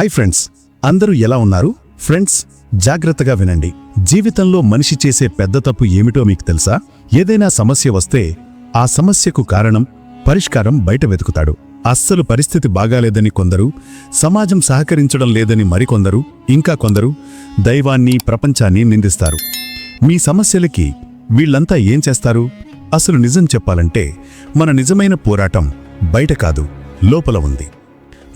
Hi friends అందరూ ఎలా ఉన్నారు? ఫ్రెండ్స్ జాగ్రత్తగా వినండి. జీవితంలో మనిషి చేసే పెద్ద తప్పు ఏమిటో మీకు తెలుసా? ఏదైనా సమస్య వస్తే ఆ సమస్యకు కారణం పరిష్కారం బయట వెతుకుతాడు. అస్సలు పరిస్థితి బాగాలేదని కొందరు సమాజం సహకరించడం లేదని మరికొందరు ఇంకా కొందరు దైవాన్ని ప్రపంచాన్ని నిందిస్తారు. మీ సమస్యలకి వీళ్ళంతా ఏం చేస్తారు? అసలు నిజం చెప్పాలంటే మన నిజమైన పోరాటం బయట కాదు లోపల ఉంది.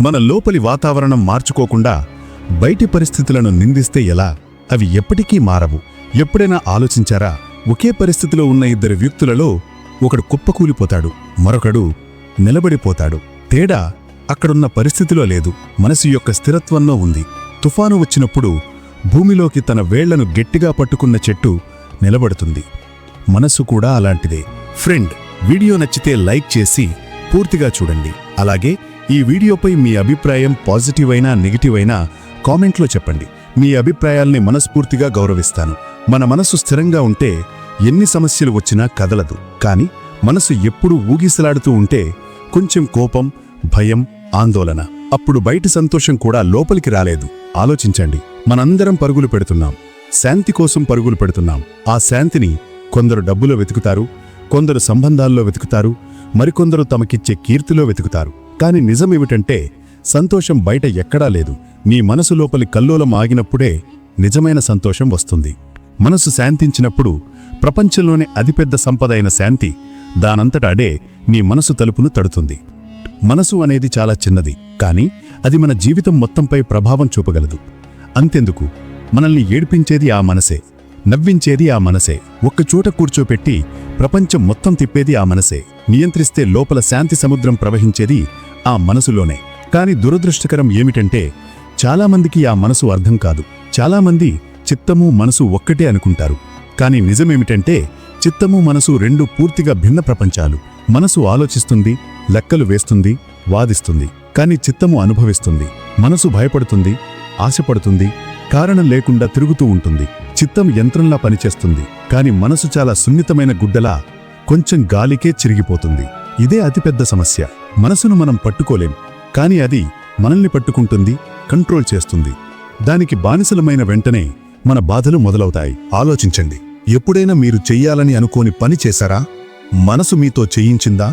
మన లోపలి వాతావరణం మార్చుకోకుండా బయటి పరిస్థితులను నిందిస్తే ఎలా? అవి ఎప్పటికీ మారవు. ఎప్పుడైనా ఆలోచించారా? ఒకే పరిస్థితిలో ఉన్న ఇద్దరు వ్యక్తులలో ఒకడు కుప్పకూలిపోతాడు మరొకడు నిలబడిపోతాడు. తేడా అక్కడున్న పరిస్థితిలో లేదు. మనసు యొక్క స్థిరత్వంలో ఉంది. తుఫాను వచ్చినప్పుడు భూమిలోకి తన వేళ్ళను గట్టిగా పట్టుకున్న చెట్టు నిలబడుతుంది. మనసు కూడా అలాంటిదే. ఫ్రెండ్ వీడియో నచ్చితే లైక్ చేసి పూర్తిగా చూడండి. అలాగే ఈ వీడియోపై మీ అభిప్రాయం పాజిటివ్ అయినా నెగిటివ్ అయినా కామెంట్లో చెప్పండి. మీ అభిప్రాయాల్ని మనస్ఫూర్తిగా గౌరవిస్తాను. మన మనసు స్థిరంగా ఉంటే ఎన్ని సమస్యలు వచ్చినా కదలదు. కానీ మనసు ఎప్పుడూ ఊగిసలాడుతూ ఉంటే కొంచెం కోపం భయం ఆందోళన. అప్పుడు బయటి సంతోషం కూడా లోపలికి రాలేదు. ఆలోచించండి. మనందరం పరుగులు పెడుతున్నాం. శాంతి కోసం పరుగులు పెడుతున్నాం. ఆ శాంతిని కొందరు డబ్బులో వెతుకుతారు కొందరు సంబంధాల్లో వెతుకుతారు మరికొందరు తమకిచ్చే కీర్తిలో వెతుకుతారు. కాని నిజమేమిటంటే సంతోషం బయట ఎక్కడా లేదు. నీ మనసు లోపలి కల్లోలం ఆగినప్పుడే నిజమైన సంతోషం వస్తుంది. మనసు శాంతించినప్పుడు ప్రపంచంలోనే అతిపెద్ద సంపద అయిన శాంతి దానంతట అడే నీ మనసు తలుపును తడుతుంది. మనసు అనేది చాలా చిన్నది కానీ అది మన జీవితం మొత్తంపై ప్రభావం చూపగలదు. అంతెందుకు? మనల్ని ఏడ్పించేది ఆ మనసే. నవ్వించేది ఆ మనసే. ఒక్కచోట కూర్చోపెట్టి ప్రపంచం మొత్తం తిప్పేది ఆ మనసే. నియంత్రిస్తే లోపల శాంతి సముద్రం ప్రవహించేది ఆ మనసులోనే. కాని దురదృష్టకరం ఏమిటంటే చాలామందికి ఆ మనసు అర్థం కాదు. చాలామంది చిత్తము మనసు ఒక్కటే అనుకుంటారు. కాని నిజమేమిటంటే చిత్తము మనసు రెండు పూర్తిగా భిన్న ప్రపంచాలు. మనసు ఆలోచిస్తుంది లెక్కలు వేస్తుంది వాదిస్తుంది. కాని చిత్తము అనుభవిస్తుంది. మనసు భయపడుతుంది ఆశపడుతుంది కారణం లేకుండా తిరుగుతూ ఉంటుంది. చిత్తం యంత్రంలా పనిచేస్తుంది. కాని మనసు చాలా సున్నితమైన గుడ్డలా కొంచెం గాలికే చిరిగిపోతుంది. ఇదే అతిపెద్ద సమస్య. మనసును మనం పట్టుకోలేం. కాని అది మనల్ని పట్టుకుంటుంది కంట్రోల్ చేస్తుంది. దానికి బానిసలమైన వెంటనే మన బాధలు మొదలవుతాయి. ఆలోచించండి. ఎప్పుడైనా మీరు చెయ్యాలని అనుకోని పని చేశారా? మనసు మీతో చేయించిందా?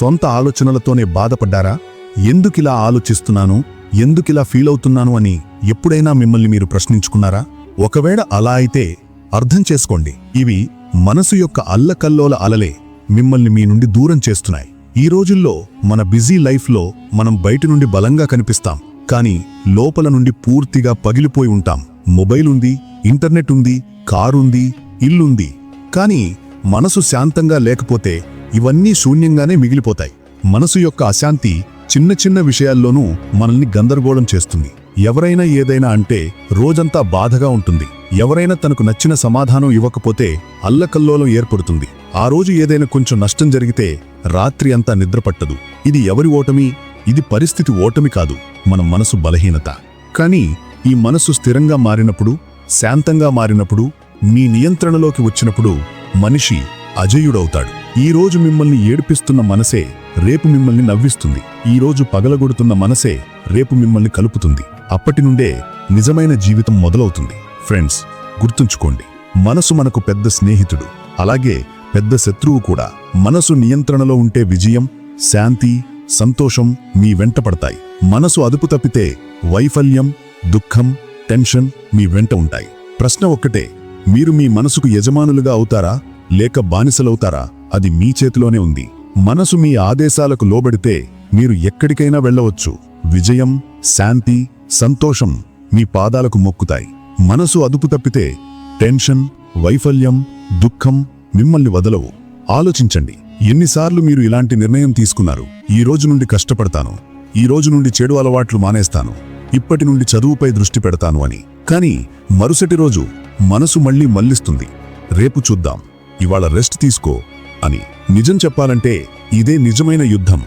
సొంత ఆలోచనలతోనే బాధపడ్డారా? ఎందుకిలా ఆలోచిస్తున్నాను? ఎందుకిలా ఫీల్ అవుతున్నాను అని ఎప్పుడైనా మిమ్మల్ని మీరు ప్రశ్నించుకున్నారా? ఒకవేళ అలా అయితే అర్థం చేసుకోండి. ఇవి మనసు యొక్క అల్లకల్లోల అలలే మిమ్మల్ని మీ నుండి దూరం చేస్తున్నాయి. ఈ రోజుల్లో మన బిజీ లైఫ్లో మనం బయట నుండి బలంగా కనిపిస్తాం. కానీ లోపల నుండి పూర్తిగా పగిలిపోయి ఉంటాం. మొబైల్ ఉంది ఇంటర్నెట్ ఉంది కారుంది ఇల్లుంది కానీ మనసు శాంతంగా లేకపోతే ఇవన్నీ శూన్యంగానే మిగిలిపోతాయి. మనసు యొక్క అశాంతి చిన్న చిన్న విషయాల్లోనూ మనల్ని గందరగోళం చేస్తుంది. ఎవరైనా ఏదైనా అంటే రోజంతా బాధగా ఉంటుంది. ఎవరైనా తనకు నచ్చిన సమాధానం ఇవ్వకపోతే అల్లకల్లోలం ఏర్పడుతుంది. ఆ రోజు ఏదైనా కొంచెం నష్టం జరిగితే రాత్రి అంతా నిద్రపట్టదు ఇది ఎవరి ఓటమి? ఇది పరిస్థితి ఓటమి కాదు. మన మనసు బలహీనత. కానీ ఈ మనసు స్థిరంగా మారినప్పుడు శాంతంగా మారినప్పుడు మీ నియంత్రణలోకి వచ్చినప్పుడు మనిషి అజయుడవుతాడు. ఈ రోజు మిమ్మల్ని ఏడిపిస్తున్న మనసే రేపు మిమ్మల్ని నవ్విస్తుంది. ఈ రోజు పగలగొడుతున్న మనసే రేపు మిమ్మల్ని కలుపుతుంది. అప్పటి నుండే నిజమైన జీవితం మొదలవుతుంది. ఫ్రెండ్స్ గుర్తుంచుకోండి మనసు మనకు పెద్ద స్నేహితుడు. అలాగే పెద్ద శత్రువు కూడా. మనసు నియంత్రణలో ఉంటే విజయం శాంతి సంతోషం మీ వెంట పడతాయి. మనసు అదుపు తప్పితే వైఫల్యం దుఃఖం టెన్షన్ మీ వెంట ఉంటాయి. ప్రశ్న ఒక్కటే మీరు మీ మనసుకు యజమానులుగా అవుతారా? లేక బానిసలవుతారా? అది మీ చేతిలోనే ఉంది. మనసు మీ ఆదేశాలకు లోబడితే మీరు ఎక్కడికైనా వెళ్ళవచ్చు. విజయం శాంతి సంతోషం మీ పాదాలకు మొక్కుతాయి. మనసు అదుపు తప్పితే టెన్షన్ వైఫల్యం దుఃఖం మిమ్మల్ని వదలవు. ఆలోచించండి. ఎన్నిసార్లు మీరు ఇలాంటి నిర్ణయం తీసుకున్నారు? ఈ రోజు నుండి కష్టపడతాను. ఈ రోజు నుండి చెడు అలవాట్లు మానేస్తాను. ఇప్పటి నుండి చదువుపై దృష్టి పెడతాను అని. కానీ మరుసటి రోజు మనసు మళ్ళీ మళ్ళిస్తుంది రేపు చూద్దాం. ఇవాళ రెస్ట్ తీసుకో అని. నిజం చెప్పాలంటే ఇదే నిజమైన యుద్ధం.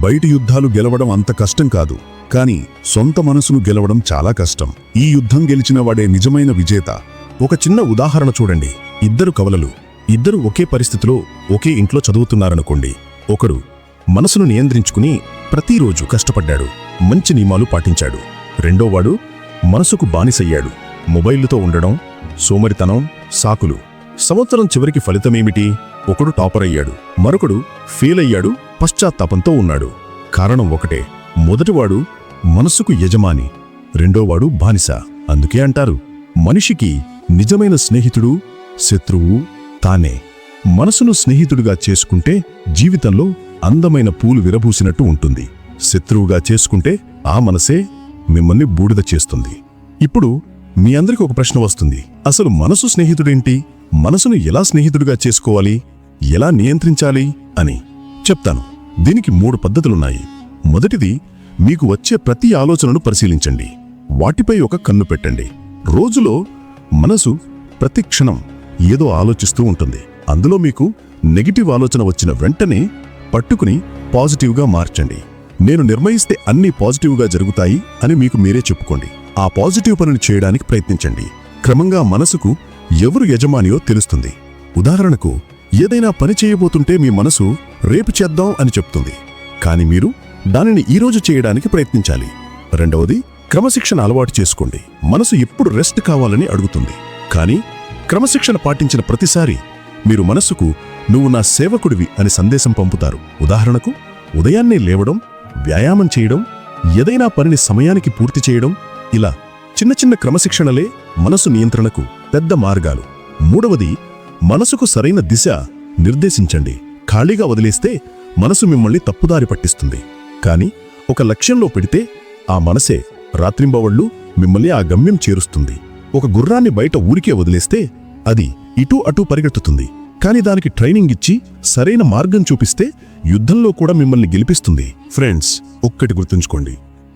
బయటి యుద్ధాలు గెలవడం అంత కష్టం కాదు. కానీ సొంత మనసును గెలవడం చాలా కష్టం. ఈ యుద్ధం గెలిచిన వాడే నిజమైన విజేత. ఒక చిన్న ఉదాహరణ చూడండి. ఇద్దరు కవలలు. ఇద్దరు ఒకే పరిస్థితిలో ఒకే ఇంట్లో చదువుతున్నారనుకోండి. ఒకడు మనసును నియంత్రించుకుని ప్రతిరోజు కష్టపడ్డాడు. మంచి నియమాలు పాటించాడు. రెండోవాడు మనసుకు బానిసయ్యాడు. మొబైలుతో ఉండడం సోమరితనం సాకులు. సంవత్సరం చివరికి ఫలితమేమిటి? ఒకడు టాపర్ అయ్యాడు మరొకడు ఫెయిల్ అయ్యాడు పశ్చాత్తాపంతో ఉన్నాడు. కారణం ఒకటే. మొదటివాడు మనసుకు యజమాని రెండోవాడు బానిస. అందుకే అంటారు మనిషికి నిజమైన స్నేహితుడు శత్రువు తానే. మనసును స్నేహితుడిగా చేసుకుంటే జీవితంలో అందమైన పూలు విరబూసినట్టు ఉంటుంది. శత్రువుగా చేసుకుంటే ఆ మనసే మిమ్మల్ని బూడిద చేస్తుంది. ఇప్పుడు మీ అందరికి ఒక ప్రశ్న వస్తుంది. అసలు మనసు స్నేహితుడేంటి? మనసును ఎలా స్నేహితుడిగా చేసుకోవాలి? ఎలా నియంత్రించాలి? అని చెప్తాను. దీనికి మూడు పద్ధతులున్నాయి. మొదటిది మీకు వచ్చే ప్రతి ఆలోచనను పరిశీలించండి. వాటిపై ఒక కన్ను పెట్టండి. రోజులో మనసు ప్రతి క్షణం ఏదో ఆలోచిస్తూ ఉంటుంది. అందులో మీకు నెగిటివ్ ఆలోచన వచ్చిన వెంటనే పట్టుకుని పాజిటివ్గా మార్చండి. నేను నిర్ణయిస్తే అన్నీ పాజిటివ్గా జరుగుతాయి అని మీకు మీరే చెప్పుకోండి. ఆ పాజిటివ్ పనిని చేయడానికి ప్రయత్నించండి. క్రమంగా మనసుకు ఎవరు యజమానియో తెలుస్తుంది. ఉదాహరణకు ఏదైనా పని చేయబోతుంటే మీ మనసు రేపు చేద్దాం అని చెప్తుంది. కానీ మీరు దానిని ఈరోజు చేయడానికి ప్రయత్నించాలి. రెండవది క్రమశిక్షణ అలవాటు చేసుకోండి. మనసు ఎప్పుడు రెస్ట్ కావాలని అడుగుతుంది. కానీ క్రమశిక్షణ పాటించిన ప్రతిసారి మీరు మనసుకు నువ్వు నా సేవకుడివి అని సందేశం పంపుతారు. ఉదాహరణకు ఉదయాన్నే లేవడం వ్యాయామం చేయడం ఏదైనా పనిని సమయానికి పూర్తి చేయడం ఇలా చిన్న చిన్న క్రమశిక్షణలే మనసు నియంత్రణకు పెద్ద మార్గాలు. మూడవది మనసుకు సరైన దిశ నిర్దేశించండి. ఖాళీగా వదిలేస్తే మనసు మిమ్మల్ని తప్పుదారి పట్టిస్తుంది. కానీ ఒక లక్ష్యంలో పెడితే ఆ మనసే రాత్రింబవళ్ళు మిమ్మల్ని ఆ గమ్యం చేరుస్తుంది. ఒక గుర్రాన్ని బయట ఊరికే వదిలేస్తే అది ఇటూ అటూ పరిగెత్తుతుంది. కానీ దానికి ట్రైనింగ్ ఇచ్చి సరైన మార్గం చూపిస్తే యుద్ధంలో కూడా మిమ్మల్ని గెలిపిస్తుంది. ఫ్రెండ్స్ ఒక్కటి గుర్తుంచుకోండి.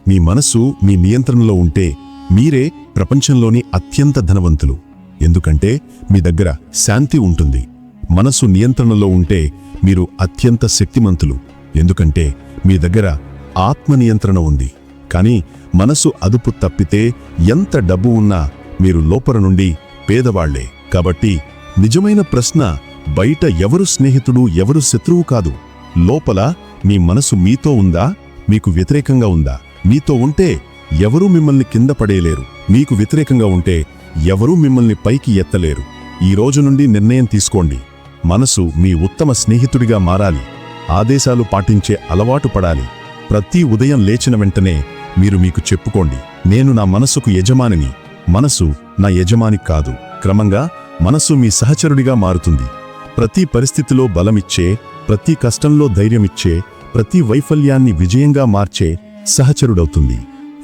మీ మనస్సు మీ నియంత్రణలో ఉంటే మీరే ప్రపంచంలోని అత్యంత ధనవంతులు. ఎందుకంటే మీ దగ్గర శాంతి ఉంటుంది. మనసు నియంత్రణలో ఉంటే మీరు అత్యంత శక్తిమంతులు. ఎందుకంటే మీ దగ్గర ఆత్మ నియంత్రణ ఉంది. కానీ మనసు అదుపు తప్పితే ఎంత డబ్బు ఉన్నా మీరు లోపల నుండి పేదవాళ్ళే. కాబట్టి నిజమైన ప్రశ్న బయట ఎవరు స్నేహితుడు ఎవరు శత్రువు కాదు. లోపల మీ మనసు మీతో ఉందా? మీకు వ్యతిరేకంగా ఉందా? మీతో ఉంటే ఎవరూ మిమ్మల్ని కింద పడేయలేరు. మీకు వ్యతిరేకంగా ఉంటే ఎవరూ మిమ్మల్ని పైకి ఎత్తలేరు. ఈ రోజు నుండి నిర్ణయం తీసుకోండి. మనసు మీ ఉత్తమ స్నేహితుడిగా మారాలి. ఆదేశాలు పాటించే అలవాటు పడాలి. ప్రతి ఉదయం లేచిన వెంటనే మీరు మీకు చెప్పుకోండి. నేను నా మనసుకు యజమానిని. మనసు నా యజమాని కాదు. క్రమంగా మనసు మీ సహచరుడిగా మారుతుంది. ప్రతి పరిస్థితిలో బలమిచ్చే ప్రతి కష్టంలో ధైర్యమిచ్చే ప్రతి వైఫల్యాన్ని విజయంగా మార్చే సహచరుడవుతుంది.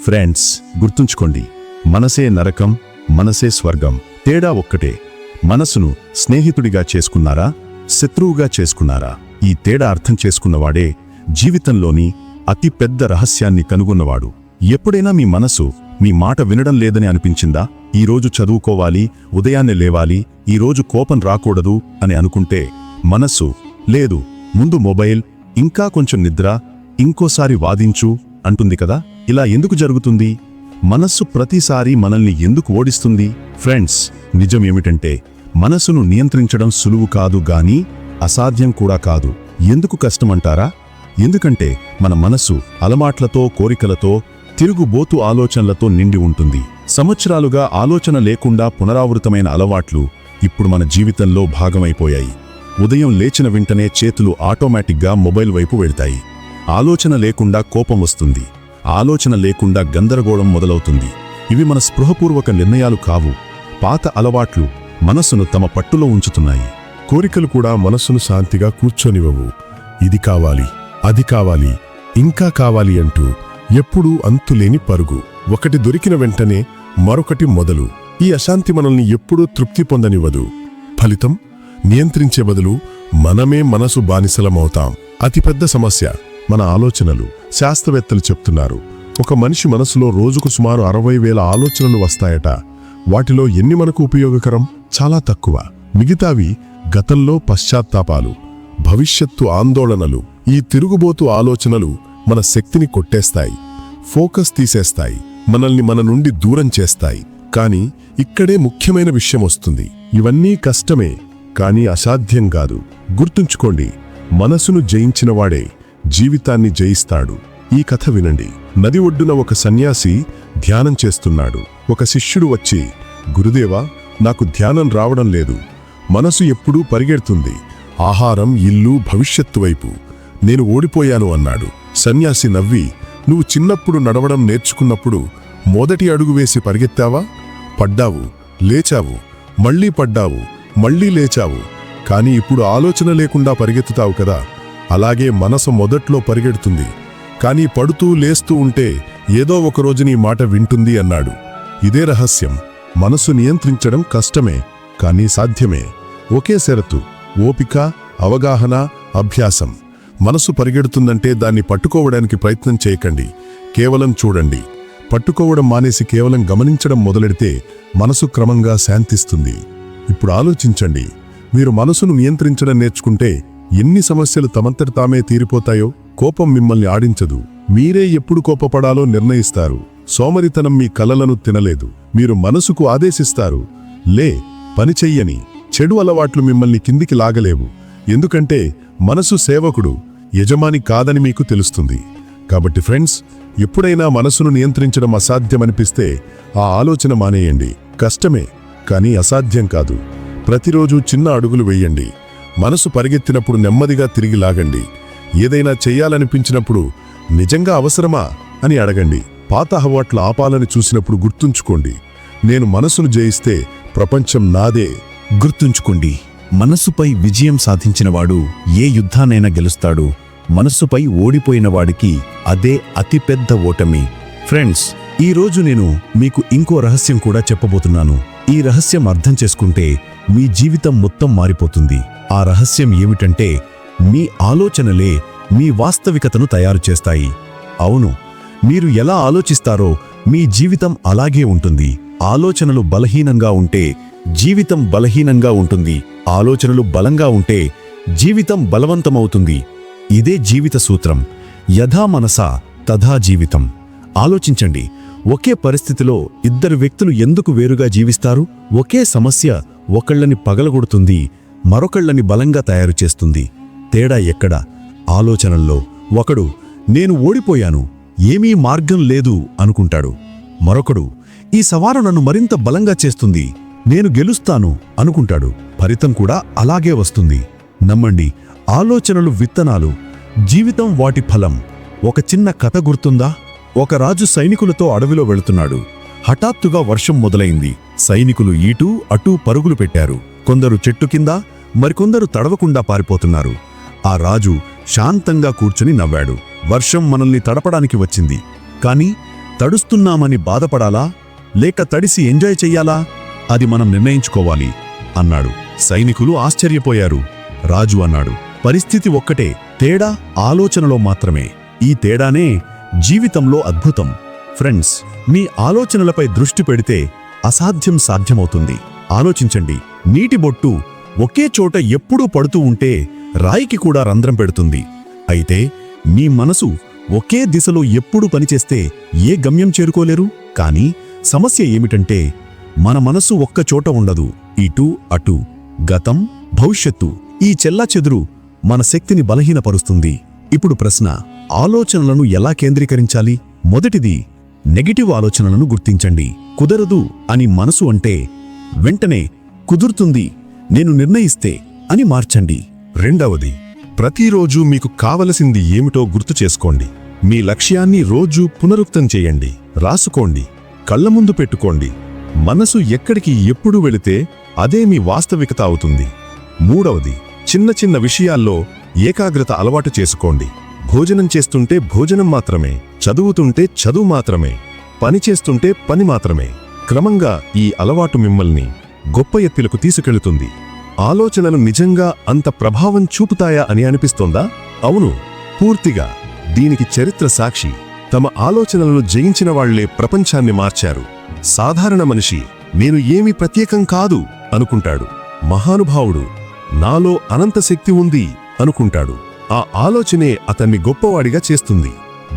ఫ్రెండ్స్ గుర్తుంచుకోండి. మనసే నరకం మనసే స్వర్గం. తేడా ఒక్కటే. మనసును స్నేహితుడిగా చేసుకున్నారా? శత్రువుగా చేసుకున్నారా? ఈ తేడా అర్థం చేసుకున్నవాడే జీవితంలోని అతి పెద్ద రహస్యాన్ని కనుగొన్నవాడు. ఎప్పుడైనా మీ మనసు మీ మాట వినడం లేదని అనిపించిందా? ఈరోజు చదువుకోవాలి ఉదయాన్నే లేవాలి ఈరోజు కోపం రాకూడదు అని అనుకుంటే మనస్సు లేదు ముందు మొబైల్ ఇంకా కొంచెం నిద్ర ఇంకోసారి వాదించు అంటుంది కదా? ఇలా ఎందుకు జరుగుతుంది? మనస్సు ప్రతిసారి మనల్ని ఎందుకు ఓడిస్తుంది? ఫ్రెండ్స్ నిజం ఏమిటంటే మనసును నియంత్రించడం సులువు కాదు గాని అసాధ్యం కూడా కాదు. ఎందుకు కష్టమంటారా? ఎందుకంటే మన మనస్సు అలమాట్లతో కోరికలతో తిరుగుబోతు ఆలోచనలతో నిండి ఉంటుంది. సంవత్సరాలుగా ఆలోచన లేకుండా పునరావృతమైన అలవాట్లు ఇప్పుడు మన జీవితంలో భాగమైపోయాయి. ఉదయం లేచిన వెంటనే చేతులు ఆటోమేటిక్గా మొబైల్ వైపు వెళ్తాయి. ఆలోచన లేకుండా కోపం వస్తుంది. ఆలోచన లేకుండా గందరగోళం మొదలవుతుంది. ఇవి మన స్పృహపూర్వక నిర్ణయాలు కావు. పాత అలవాట్లు మనస్సును తమ పట్టులో ఉంచుతున్నాయి. కోరికలు కూడా మనస్సును శాంతిగా కూర్చొనివ్వవు. ఇది కావాలి అది కావాలి ఇంకా కావాలి అంటూ ఎప్పుడూ అంతులేని పరుగు. ఒకటి దొరికిన వెంటనే మరొకటి మొదలు. ఈ అశాంతి మనల్ని ఎప్పుడూ తృప్తి పొందనివ్వదు. ఫలితం నియంత్రించే బదులు మనమే మనసు బానిసలమవుతాం. అతిపెద్ద సమస్య మన ఆలోచనలు. శాస్త్రవేత్తలు చెప్తున్నారు ఒక మనిషి మనసులో రోజుకు సుమారు అరవై వేల ఆలోచనలు వస్తాయట. వాటిలో ఎన్ని మనకు ఉపయోగకరం? చాలా తక్కువ. మిగతావి గతంలో పశ్చాత్తాపాలు భవిష్యత్తు ఆందోళనలు ఈ తిరుగుబోతు ఆలోచనలు మన శక్తిని కొట్టేస్తాయి ఫోకస్ తీసేస్తాయి మనల్ని మన నుండి దూరం చేస్తాయి. కానీ ఇక్కడే ముఖ్యమైన విషయం వస్తుంది. ఇవన్నీ కష్టమే కానీ అసాధ్యం కాదు. గుర్తుంచుకోండి మనసును జయించినవాడే జీవితాన్ని జయిస్తాడు. ఈ కథ వినండి. నది ఒడ్డున ఒక సన్యాసి ధ్యానం చేస్తున్నాడు. ఒక శిష్యుడు వచ్చి గురుదేవా నాకు ధ్యానం రావడం లేదు. మనసు ఎప్పుడూ పరిగెడుతుంది. ఆహారం ఇల్లు భవిష్యత్తు వైపు. నేను ఓడిపోయాను అన్నాడు. సన్యాసి నవ్వి నువ్వు చిన్నప్పుడు నడవడం నేర్చుకున్నప్పుడు మొదటి అడుగు వేసి పరిగెత్తావా? పడ్డావు లేచావు మళ్ళీ పడ్డావు మళ్ళీ లేచావు. కానీ ఇప్పుడు ఆలోచన లేకుండా పరిగెత్తుతావు కదా. అలాగే మనసు మొదట్లో పరిగెడుతుంది. కానీ పడుతూ లేస్తూ ఉంటే ఏదో ఒక రోజు నీ మాట వింటుంది అన్నాడు. ఇదే రహస్యం. మనసు నియంత్రించడం కష్టమే. కానీ సాధ్యమే. ఒకే షరతు ఓపిక అవగాహన అభ్యాసం. మనసు పరిగెడుతుందంటే దాన్ని పట్టుకోవడానికి ప్రయత్నం చేయకండి. కేవలం చూడండి. పట్టుకోవడం మానేసి కేవలం గమనించడం మొదలెడితే మనసు క్రమంగా శాంతిస్తుంది. ఇప్పుడు ఆలోచించండి. మీరు మనసును నియంత్రించడం నేర్చుకుంటే ఎన్ని సమస్యలు తమంతట తామే తీరిపోతాయో కోపం మిమ్మల్ని ఆడించదు. మీరే ఎప్పుడు కోపపడాలో నిర్ణయిస్తారు. సోమరితనం మీ కలలను తినలేదు. మీరు మనసుకు ఆదేశిస్తారు. లే పని చెయ్యని చెడు అలవాట్లు మిమ్మల్ని కిందికి లాగలేవు. ఎందుకంటే మనసు సేవకుడు యజమాని కాదని మీకు తెలుస్తుంది. కాబట్టి ఫ్రెండ్స్ ఎప్పుడైనా మనసును నియంత్రించడం అసాధ్యమనిపిస్తే ఆ ఆలోచన మానేయండి. కష్టమే కానీ అసాధ్యం కాదు. ప్రతిరోజు చిన్న అడుగులు వేయండి. మనసు పరిగెత్తినప్పుడు నెమ్మదిగా తిరిగి లాగండి. ఏదైనా చెయ్యాలనిపించినప్పుడు నిజంగా అవసరమా అని అడగండి. పాత అలవాట్లు ఆపాలని చూసినప్పుడు గుర్తుంచుకోండి. నేను మనసును జయిస్తే ప్రపంచం నాదే గుర్తుంచుకోండి. మనస్సుపై విజయం సాధించినవాడు ఏ యుద్ధానైనా గెలుస్తాడు. మనస్సుపై ఓడిపోయిన వాడికి అదే అతిపెద్ద ఓటమి. ఫ్రెండ్స్ ఈ రోజు నేను మీకు ఇంకో రహస్యం కూడా చెప్పబోతున్నాను. ఈ రహస్యం అర్థం చేసుకుంటే మీ జీవితం మొత్తం మారిపోతుంది. ఆ రహస్యం ఏమిటంటే మీ ఆలోచనలే మీ వాస్తవికతను తయారు చేస్తాయి. అవును మీరు ఎలా ఆలోచిస్తారో మీ జీవితం అలాగే ఉంటుంది. ఆలోచనలు బలహీనంగా ఉంటే జీవితం బలహీనంగా ఉంటుంది. ఆలోచనలు బలంగా ఉంటే జీవితం బలవంతమవుతుంది. ఇదే జీవిత సూత్రం. యథా మనసా తథా జీవితం. ఆలోచించండి. ఒకే పరిస్థితిలో ఇద్దరు వ్యక్తులు ఎందుకు వేరుగా జీవిస్తారు? ఒకే సమస్య ఒకళ్ళని పగలగొడుతుంది మరొకళ్ళని బలంగా తయారు చేస్తుంది. తేడా ఎక్కడ? ఆలోచనల్లో. ఒకడు నేను ఓడిపోయాను ఏమీ మార్గం లేదు అనుకుంటాడు. మరొకడు ఈ సవాలు నన్ను మరింత బలంగా చేస్తుంది. నేను గెలుస్తాను అనుకుంటాడు. ఫలితం కూడా అలాగే వస్తుంది. నమ్మండి ఆలోచనలు విత్తనాలు జీవితం వాటి ఫలం. ఒక చిన్న కథ గుర్తుందా? ఒక రాజు సైనికులతో అడవిలో వెళుతున్నాడు. హఠాత్తుగా వర్షం మొదలైంది. సైనికులు ఇటూ అటూ పరుగులు పెట్టారు. కొందరు చెట్టు కింద మరికొందరు తడవకుండా పారిపోతున్నారు. ఆ రాజు శాంతంగా కూర్చుని నవ్వాడు. వర్షం మనల్ని తడపడానికి వచ్చింది. కాని తడుస్తున్నామని బాధపడాలా? లేక తడిసి ఎంజాయ్ చెయ్యాలా? అది మనం నిర్ణయించుకోవాలి అన్నాడు. సైనికులు ఆశ్చర్యపోయారు. రాజు అన్నాడు పరిస్థితి ఒక్కటే తేడా ఆలోచనలో మాత్రమే. ఈ తేడానే జీవితంలో అద్భుతం. ఫ్రెండ్స్ మీ ఆలోచనలపై దృష్టి పెడితే అసాధ్యం సాధ్యమవుతుంది. ఆలోచించండి నీటి బొట్టు ఒకే చోట ఎప్పుడూ పడుతూ ఉంటే రాయికి కూడా రంధ్రం పెడుతుంది. అయితే మీ మనసు ఒకే దిశలో ఎప్పుడు పనిచేస్తే ఏ గమ్యం చేరుకోలేరు? కానీ సమస్య ఏమిటంటే మన మనసు ఒక్కచోట ఉండదు. ఇటు అటు. గతం భవిష్యత్తు. ఈ చెల్లాచెదురు మన శక్తిని బలహీనపరుస్తుంది. ఇప్పుడు ప్రశ్న ఆలోచనలను ఎలా కేంద్రీకరించాలి? మొదటిది నెగటివ్ ఆలోచనలను గుర్తించండి. కుదరదు అని మనసు అంటే వెంటనే కుదురుతుంది నేను నిర్ణయిస్తే అని మార్చండి. రెండవది ప్రతిరోజు మీకు కావలసింది ఏమిటో గుర్తు చేసుకోండి. మీ లక్ష్యాన్ని రోజూ పునరుక్తం చేయండి. రాసుకోండి. కళ్ళ ముందు పెట్టుకోండి. మనసు ఎక్కడికి ఎప్పుడు వెళితే అదే మీ వాస్తవికత అవుతుంది. మూడవది చిన్న చిన్న విషయాల్లో ఏకాగ్రత అలవాటు చేసుకోండి. భోజనం చేస్తుంటే భోజనం మాత్రమే చదువుతుంటే చదువు మాత్రమే పని చేస్తుంటే పని మాత్రమే. క్రమంగా ఈ అలవాటు మిమ్మల్ని గొప్ప ఎత్తులకు తీసుకెళుతుంది. ఆలోచనలు నిజంగా అంత ప్రభావం చూపుతాయా అని అనిపిస్తోందా? అవును పూర్తిగా. దీనికి చరిత్ర సాక్షి. తమ ఆలోచనలను జయించిన వాళ్ళే ప్రపంచాన్ని మార్చారు. సాధారణ మనిషి నేను ఏమి ప్రత్యేకం కాదు అనుకుంటాడు. మహానుభావుడు నాలో అనంత శక్తి ఉంది అనుకుంటాడు. ఆ ఆలోచనే అతన్ని గొప్పవాడిగా చేస్తుంది.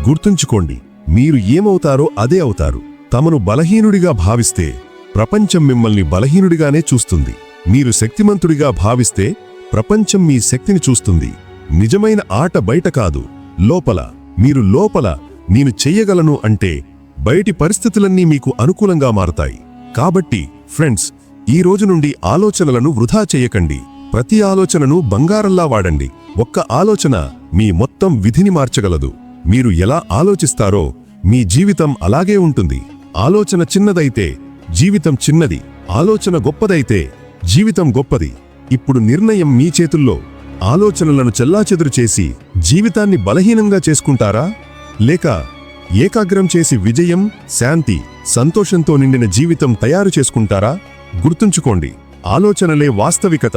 గుర్తుంచుకోండి మీరు ఏమవుతారో అదే అవుతారు. తమను బలహీనుడిగా భావిస్తే ప్రపంచం మిమ్మల్ని బలహీనుడిగానే చూస్తుంది. మీరు శక్తిమంతుడిగా భావిస్తే ప్రపంచం మీ శక్తిని చూస్తుంది. నిజమైన ఆట బయట కాదు లోపల. మీరు లోపల నేను చెయ్యగలను అంటే బయటి పరిస్థితులన్నీ మీకు అనుకూలంగా మారతాయి. కాబట్టి ఫ్రెండ్స్ ఈ రోజు నుండి ఆలోచనలను వృధా చేయకండి. ప్రతి ఆలోచనను బంగారంలా వాడండి. ఒక్క ఆలోచన మీ మొత్తం విధిని మార్చగలదు. మీరు ఎలా ఆలోచిస్తారో మీ జీవితం అలాగే ఉంటుంది. ఆలోచన చిన్నదైతే జీవితం చిన్నది. ఆలోచన గొప్పదైతే జీవితం గొప్పది. ఇప్పుడు నిర్ణయం మీ చేతుల్లో. ఆలోచనలను చెల్లాచెదురు చేసి జీవితాన్ని బలహీనంగా చేసుకుంటారా? లేక ఏకాగ్రం చేసి విజయం శాంతి సంతోషంతో నిండిన జీవితం తయారు చేసుకుంటారా? గుర్తుంచుకోండి ఆలోచనలే వాస్తవికత.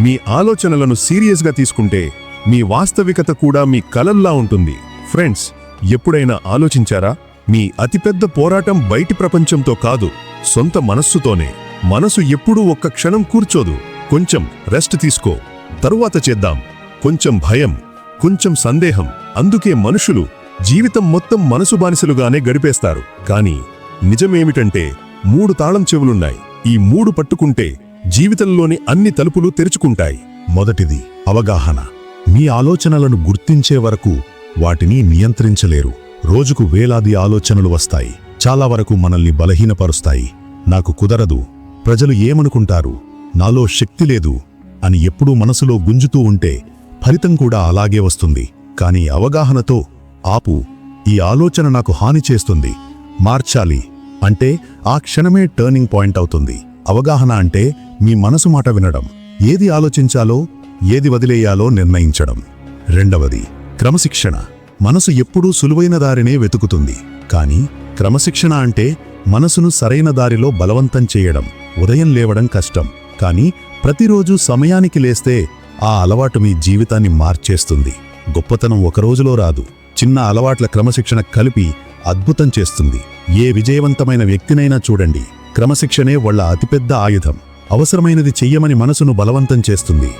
మీ ఆలోచనలను సీరియస్గా తీసుకుంటే మీ వాస్తవికత కూడా మీ కలల్లా ఉంటుంది. ఫ్రెండ్స్ ఎప్పుడైనా ఆలోచించారా? మీ అతిపెద్ద పోరాటం బయటి ప్రపంచంతో కాదు సొంత మనస్సుతోనే. మనసు ఎప్పుడూ ఒక్క క్షణం కూర్చోదు. కొంచెం రెస్ట్ తీసుకో. తరువాత చేద్దాం. కొంచెం భయం కొంచెం సందేహం. అందుకే మనుషులు జీవితం మొత్తం మనసు బానిసలుగానే గడిపేస్తారు. కానీ నిజమేమిటంటే మూడు తాళం చెవులున్నాయి. ఈ మూడు పట్టుకుంటే జీవితంలోని అన్ని తలుపులు తెరుచుకుంటాయి. మొదటిది అవగాహన. మీ ఆలోచనలను గుర్తించే వరకు వాటిని నియంత్రించలేరు. రోజుకు వేలాది ఆలోచనలు వస్తాయి. చాలా వరకు మనల్ని బలహీనపరుస్తాయి. నాకు కుదరదు. ప్రజలు ఏమనుకుంటారు? నాలో శక్తి లేదు అని ఎప్పుడూ మనసులో గుంజుతూ ఉంటే ఫలితం కూడా అలాగే వస్తుంది. కానీ అవగాహనతో ఆపు ఈ ఆలోచన నాకు హాని చేస్తుంది. మార్చాలి. అంటే ఆ క్షణమే టర్నింగ్ పాయింట్ అవుతుంది. అవగాహన అంటే మీ మనసు మాట వినడం. ఏది ఆలోచించాలో ఏది వదిలేయాలో నిర్ణయించడం. రెండవది క్రమశిక్షణ. మనసు ఎప్పుడూ సులువైన దారినే వెతుకుతుంది. కానీ క్రమశిక్షణ అంటే మనసును సరైన దారిలో బలవంతం చేయడం. ఉదయం లేవడం కష్టం. కానీ ప్రతిరోజు సమయానికి లేస్తే ఆ అలవాటు మీ జీవితాన్ని మార్చేస్తుంది. గొప్పతనం ఒక రోజులో రాదు. చిన్న అలవాట్ల క్రమశిక్షణ కలిపి అద్భుతం చేస్తుంది. ఏ విజయవంతమైన వ్యక్తినైనా చూడండి. క్రమశిక్షణే వాళ్ళ అతిపెద్ద ఆయుధం. అవసరమైనది చెయ్యమని మనసును బలవంతం చేస్తుంది.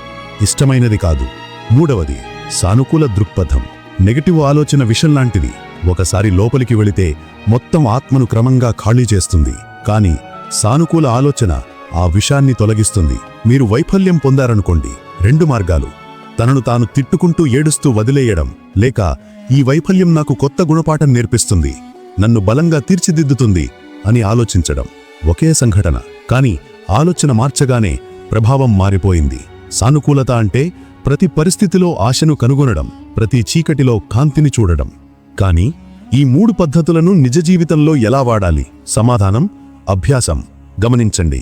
ఇష్టమైనది కాదు. మూడవది సానుకూల దృక్పథం. నెగటివ్ ఆలోచన విషం లాంటిది. ఒకసారి లోపలికి వెళితే మొత్తం ఆత్మను క్రమంగా ఖాళీ చేస్తుంది. కానీ సానుకూల ఆలోచన ఆ విషాన్ని తొలగిస్తుంది. మీరు వైఫల్యం పొందారనుకోండి. రెండు మార్గాలు. తనను తాను తిట్టుకుంటూ ఏడుస్తూ వదిలేయడం లేక ఈ వైఫల్యం నాకు కొత్త గుణపాఠం నేర్పిస్తుంది నన్ను బలంగా తీర్చిదిద్దుతుంది అని ఆలోచించడం ఒకే సంఘటన. కాని ఆలోచన మార్చగానే ప్రభావం మారిపోయింది. సానుకూలత అంటే ప్రతి పరిస్థితిలో ఆశను కనుగొనడం ప్రతి చీకటిలో కాంతిని చూడడం. కానీ ఈ మూడు పద్ధతులను నిజ జీవితంలో ఎలా వాడాలి? సమాధానం అభ్యాసం. గమనించండి.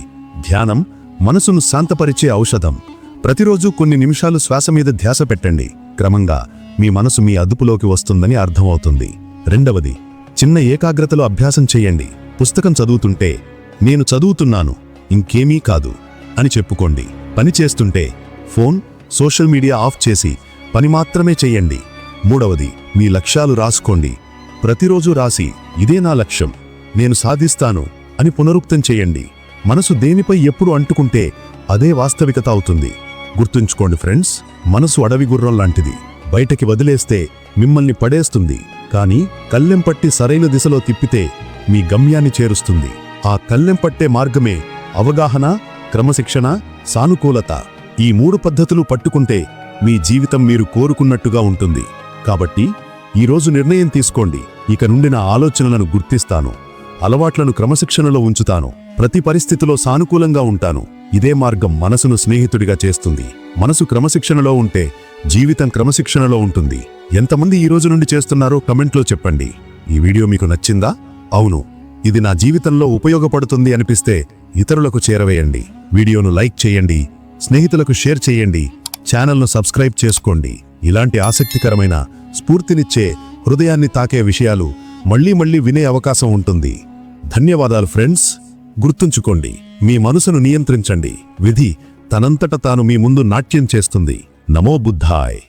ధ్యానం మనసును శాంతపరిచే ఔషధం. ప్రతిరోజు కొన్ని నిమిషాలు శ్వాస మీద ధ్యాస పెట్టండి. క్రమంగా మీ మనసు మీ అదుపులోకి వస్తుందని అర్థమవుతుంది. రెండవది చిన్న ఏకాగ్రతలో అభ్యాసం చేయండి. పుస్తకం చదువుతుంటే నేను చదువుతున్నాను ఇంకేమీ కాదు అని చెప్పుకోండి. పని చేస్తుంటే ఫోన్ సోషల్ మీడియా ఆఫ్ చేసి పని మాత్రమే చెయ్యండి మూడవది మీ లక్ష్యాలు రాసుకోండి. ప్రతిరోజు రాసి ఇదే నా లక్ష్యం నేను సాధిస్తాను అని పునరుక్తం చేయండి. మనసు దేనిపై ఎప్పుడు అంటుకుంటే అదే వాస్తవికత అవుతుంది. గుర్తుంచుకోండి ఫ్రెండ్స్ మనసు అడవి గుర్రం లాంటిది. బయటకి వదిలేస్తే మిమ్మల్ని పడేస్తుంది. కానీ కళ్ళెం పట్టి సరైన దిశలో తిప్పితే మీ గమ్యాన్ని చేరుస్తుంది. ఆ కళ్ళెం పట్టే మార్గమే అవగాహన క్రమశిక్షణ సానుకూలత. ఈ మూడు పద్ధతులు పట్టుకుంటే మీ జీవితం మీరు కోరుకున్నట్టుగా ఉంటుంది. కాబట్టి ఈరోజు నిర్ణయం తీసుకోండి. ఇక నుండి నా ఆలోచనలను గుర్తిస్తాను. అలవాట్లను క్రమశిక్షణలో ఉంచుతాను. ప్రతి పరిస్థితిలో సానుకూలంగా ఉంటాను. ఇదే మార్గం మనసును స్నేహితుడిగా చేస్తుంది. మనసు క్రమశిక్షణలో ఉంటే జీవితం క్రమశిక్షణలో ఉంటుంది. ఎంతమంది ఈ రోజు నుండి చేస్తున్నారో కమెంట్లో చెప్పండి. ఈ వీడియో మీకు నచ్చిందా? అవును. ఇది నా జీవితంలో ఉపయోగపడుతుంది అనిపిస్తే ఇతరులకు చేరవేయండి. వీడియోను లైక్ చేయండి. స్నేహితులకు షేర్ చేయండి. ఛానల్ను సబ్స్క్రైబ్ చేసుకోండి. ఇలాంటి ఆసక్తికరమైన స్ఫూర్తినిచ్చే హృదయాన్ని తాకే విషయాలు మళ్ళీ మళ్ళీ వినే అవకాశం ఉంటుంది. ధన్యవాదాలు ఫ్రెండ్స్. గుర్తుంచుకోండి. మీ మనసును నియంత్రించండి. విధి తనంతట తాను మీ ముందు నాట్యం చేస్తుంది. నమో బుద్ధాయ్.